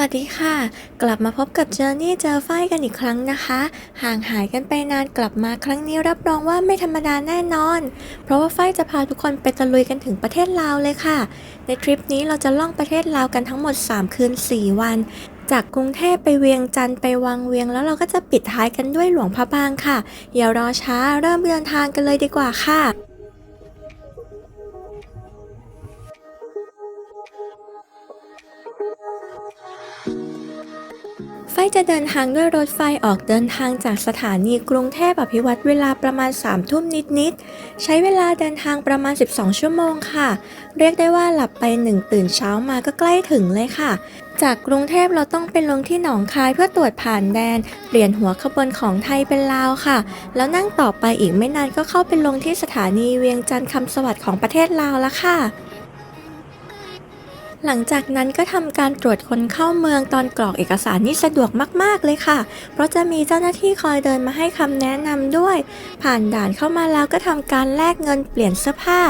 วัสดีค่ะ กลับมาพบกับเจอร์นี่เจอฝ้ายกันอีกครั้งนะคะ ห่างหายกันไปนานกลับมาครั้งนี้รับรองว่าไม่ธรรมดาแน่นอน เพราะว่าฝ้ายจะพาทุกคนไปตะลุยกันถึงประเทศลาวเลยค่ะ ในทริปนี้เราจะล่องประเทศลาวกันทั้งหมด 3 คืน 4 วันจากกรุงเทพไปเวียงจันทร์ไปวังเวียงแล้วเราก็จะปิดท้ายกันด้วยหลวงพระบางค่ะอย่ารอช้าเริ่มเดินทางกันเลยดีกว่าค่ะ ไฟจะเดินทางด้วยรถไฟออกเดินทางจากสถานีกรุงเทพอภิวัตเวลาประมาณ3ทุ่มนิดๆ ใช้เวลาเดินทางประมาณ 12 ชั่วโมงค่ะ เรียกได้ว่าหลับไปหนึ่งตื่นเช้ามาก็ใกล้ถึงเลยค่ะ จากกรุงเทพเราต้องไปลงที่หนองคายเพื่อตรวจผ่านแดน เปลี่ยนหัวขบวนของไทยเป็นลาวค่ะ แล้วนั่งต่อไปอีกไม่นานก็เข้าไปลงที่สถานีเวียงจันทร์คำสวัสดิ์ของประเทศลาวแล้วค่ะ หลังจากนั้นก็ทำการตรวจคนเข้าเมืองตอนกรอกเอกสารนี่สะดวกมาก ๆ เลยค่ะ เพราะจะมีเจ้าหน้าที่คอยเดินมาให้คำแนะนำด้วย ผ่านด่านเข้ามาแล้วก็ทำการแลกเงินเปลี่ยนเสื้อผ้า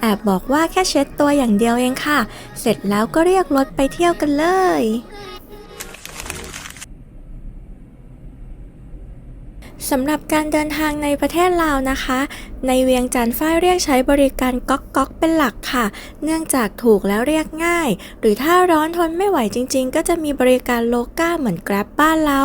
แอบบอกว่าแค่เช็ดตัวอย่างเดียวเองค่ะ เสร็จแล้วก็เรียกรถไปเที่ยวกันเลย สำหรับการเดินทางในประเทศลาวนะคะ ในเวียงจันทร์ฝ้ายเรียกใช้บริการก๊อกก๊อกเป็นหลักค่ะ เนื่องจากถูกแล้วเรียกง่าย หรือถ้าร้อนทนไม่ไหวจริง ๆ ก็จะมีบริการโลก้าเหมือนแกร็บบ้านเรา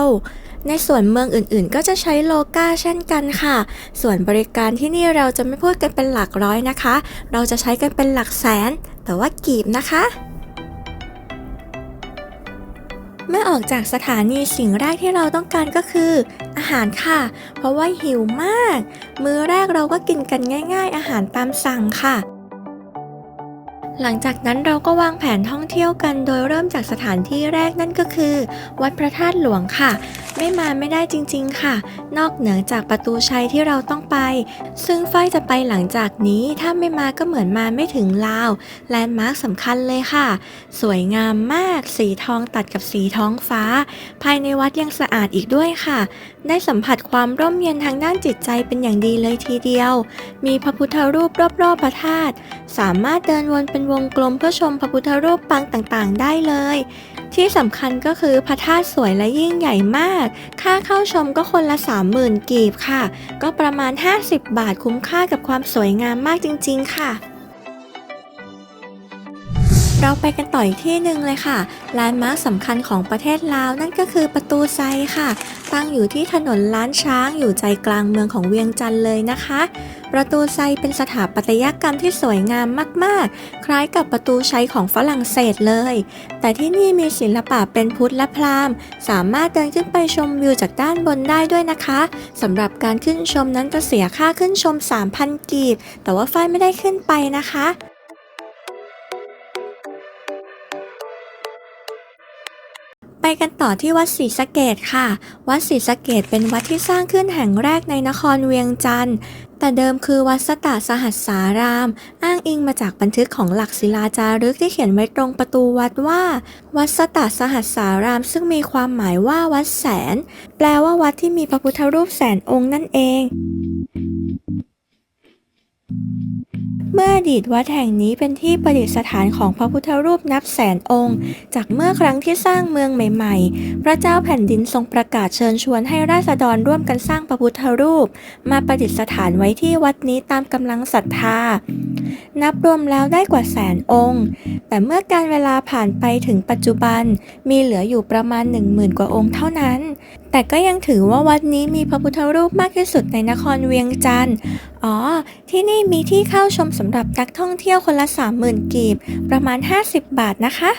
ในส่วนเมืองอื่นๆ ก็จะใช้โลก้าเช่นกันค่ะ ส่วนบริการที่นี่เราจะไม่พูดกันเป็นหลักร้อยนะคะ เราจะใช้กันเป็นหลักแสน แต่ว่ากีบนะคะ เมื่อออกจากสถานีสิ่งแรกที่เราต้องการก็คือ อาหารค่ะ เพราะว่าหิวมาก มื้อแรกเราก็กินกันง่าย ๆ อาหารตามสั่งค่ะ หลังจากนั้นเราก็วางแผนท่องเที่ยวกันโดยเริ่มจากสถานที่แรกนั่นก็คือ วัดพระธาตุหลวงค่ะ ไม่มาไม่ได้จริงๆค่ะ นอกเหนือจากประตูชัยที่เราต้องไป ซึ่งฝ้ายจะไปหลังจากนี้ถ้าไม่มาก็เหมือนมาไม่ถึงลาวแลนด์มาร์คสำคัญเลยค่ะ สวยงามมากสีทองตัดกับสีท้องฟ้า ภายในวัดยังสะอาดอีกด้วยค่ะ ได้สัมผัสความร่มเย็นทางด้านจิตใจเป็นอย่างดีเลยทีเดียว มีพระพุทธรูปรอบๆพระธาตุ สามารถเดินวนเป็นวงกลมเพื่อชมพระพุทธรูปปางต่างๆ ได้เลย ที่สำคัญก็คือพระธาตุสวยและยิ่งใหญ่มาก ค่าเข้าชมก็คนละ 30,000 กีบค่ะ ก็ประมาณ 50 บาทคุ้มค่ากับความสวยงามมากจริง ๆ ค่ะ เราไปกันต่ออีกที่หนึ่งเลยค่ะแลนด์มาร์คสำคัญของประเทศลาว นั่นก็คือประตูไซค่ะ ตั้งอยู่ที่ถนนล้านช้างอยู่ใจกลางเมืองของเวียงจันทร์เลยนะคะ ประตูไซเป็นสถาปัตยกรรมที่สวยงามมากๆ คล้ายกับประตูชัยของฝรั่งเศสเลย แต่ที่นี่มีศิลปะเป็นพุทธและพราหมณ์ สามารถเดินขึ้นไปชมวิวจากด้านบนได้ด้วยนะคะสำหรับการขึ้นชมนั้นจะเสียค่าขึ้นชม 3,000 กีบ แต่ว่าฝ้ายไม่ได้ขึ้นไปนะคะ กันต่อที่วัดศรีสะเกดค่ะ วัดศรีสะเกดเป็นวัดที่สร้างขึ้นแห่งแรกในนครเวียงจันทร์ แต่เดิมคือวัดสตาสหัสสาราม อ้างอิงมาจากบันทึกของหลักศิลาจารึกที่เขียนไว้ตรงประตูวัดว่า วัดสตาสหัสสาราม ซึ่งมีความหมายว่าวัดแสน แปลว่าวัดที่มีพระพุทธรูปแสนองค์นั่นเอง เมื่ออดีตวัดแห่งนี้เป็นที่ประดิษฐานของพระพุทธรูปนับแสนองค์ จากเมื่อครั้งที่สร้างเมืองใหม่ๆ พระเจ้าแผ่นดินทรงประกาศเชิญชวนให้ราษฎรร่วมกันสร้างพระพุทธรูป มาประดิษฐานไว้ที่วัดนี้ตามกำลังศรัทธา นับรวมแล้วได้กว่าแสนองค์ แต่เมื่อการเวลาผ่านไปถึงปัจจุบันมีเหลืออยู่ประมาณ 1 0,000 กว่าองค์เท่านั้น แต่ก็ยังถือว่าวัดนี้มีพระพุทธรูปมากที่สุดในนครเวียงจันทร์อ๋อ ที่นี่มีที่เข้าชมสำหรับนักท่องเที่ยวคนละ 30,000 กีบ ประมาณ 50 บาทนะคะ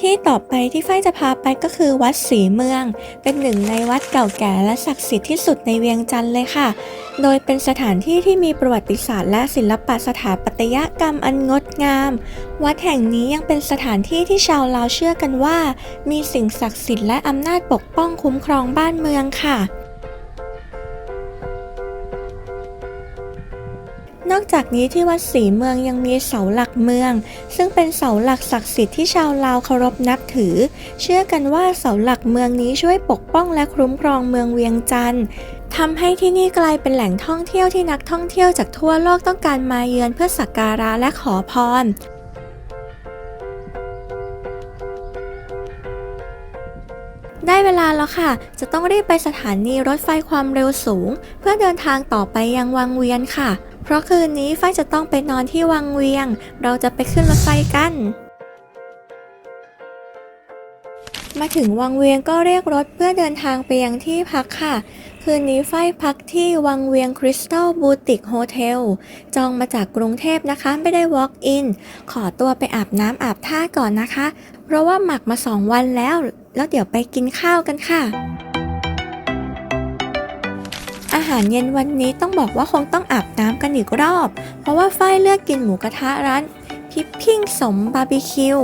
ที่ต่อไปที่ฝ้ายจะพาไปก็คือวัดศรีเมือง เป็นหนึ่งในวัดเก่าแก่และศักดิ์สิทธิ์ที่สุดในเวียงจันทร์เลยค่ะ โดยเป็นสถานที่ที่มีประวัติศาสตร์และศิลปะสถาปัตยกรรมอันงดงาม วัดแห่งนี้ยังเป็นสถานที่ที่ชาวลาวเชื่อกันว่า มีสิ่งศักดิ์สิทธิ์และอำนาจปกป้องคุ้มครองบ้านเมืองค่ะ นอกจากนี้ที่วัดศรีเมืองยังมีเสาหลักเมือง ซึ่งเป็นเสาหลักศักดิ์สิทธิ์ที่ชาวลาวเคารพนับถือ เชื่อกันว่าเสาหลักเมืองนี้ช่วยปกป้องและคุ้มครองเมืองเวียงจันทร์ทำให้ที่นี่กลายเป็นแหล่งท่องเที่ยวที่นักท่องเที่ยวจากทั่วโลกต้องการมาเยือนเพื่อสักการะและขอพรได้เวลาแล้วค่ะ จะต้องรีบไปสถานีรถไฟความเร็วสูง เพื่อเดินทางต่อไปยังวังเวียนค่ะ เพราะคืนนี้ฝ้ายจะต้องไปนอนที่วังเวียง เราจะไปขึ้นรถไฟกัน มาถึงวังเวียงก็เรียกรถเพื่อเดินทางไปยังที่พักค่ะ คืนนี้ฝ้ายพักที่วังเวียงคริสตัลบูติกโฮเทล จองมาจากกรุงเทพนะคะ ไม่ได้ walk in ขอตัวไปอาบน้ำอาบท่าก่อนนะคะ เพราะว่าหมักมาสองวันแล้ว แล้วเดี๋ยวไปกินข้าวกันค่ะ หารเย็นวันนี้ต้องบอกว่าคงต้องอาบน้ำกันอีกรอบ เพราะว่าฝ้ายเลือกกินหมูกระทะร้านพิปพิ้งสมบาร์บีคิว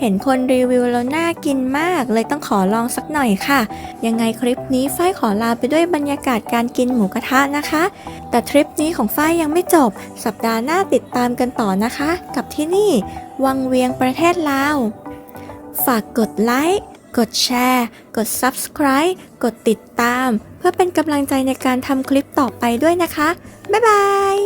เห็นคนรีวิวแล้วน่ากินมาก เลยต้องขอลองสักหน่อยค่ะ ยังไงคลิปนี้ฝ้ายขอลาไปด้วยบรรยากาศการกินหมูกระทะนะคะ แต่ทริปนี้ของฝ้ายยังไม่จบ สัปดาห์หน้าติดตามกันต่อนะคะ กับที่นี่ วังเวียงประเทศลาว ฝากกดไลค์ กดแชร์ กด Subscribe กดติดตาม เพื่อเป็นกำลังใจในการทำคลิปต่อไปด้วยนะคะ บ๊ายบาย